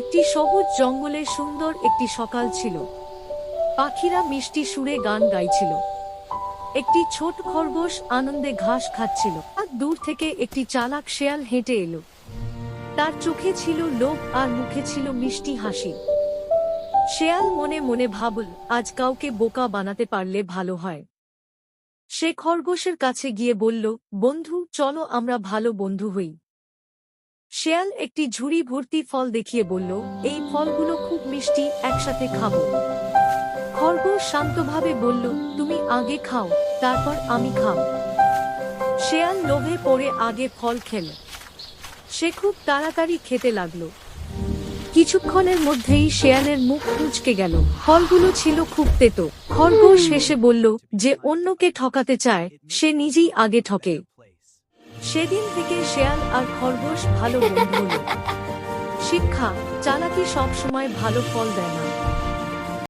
একটি সবুজ জঙ্গলে সুন্দর একটি সকাল ছিল। পাখিরা মিষ্টি সুরে গান গাইছিল। একটি ছোট খরগোশ আনন্দে ঘাস খাচ্ছিল। দূর থেকে একটি চালাক শেয়াল হেঁটে এলো। তার চোখে ছিল লোভ আর মুখে ছিল মিষ্টি হাসি। শেয়াল মনে মনে ভাবল, আজ কাউকে বোকা বানাতে পারলে ভালো হয়। সে খরগোশের কাছে গিয়ে বলল, বন্ধু, চলো আমরা ভালো বন্ধু হই। শেয়াল একটি ঝুড়ি ভর্তি ফল দেখিয়ে বলল, এই ফলগুলো খুব মিষ্টি, একসাথে খাব। খরগোশ শান্তভাবে বলল, তুমি আগে খাও, তারপর আমি খাও শেয়াল লোভে পড়ে আগে ফল খেল। সে খুব তাড়াতাড়ি খেতে লাগল। কিছুক্ষণের মধ্যেই শেয়ালের মুখ কুঁচকে গেল। ফলগুলো ছিল খুব তেতো। খরগোশ হেসে বলল, যে অন্যকে ঠকাতে চায়, সে নিজেই আগে ঠকে। সেদিন থেকে শেয়াল আর খরগোশ ভালো বন্ধু শিক্ষা, চালাকি সব সময় ভালো ফল দেয় না।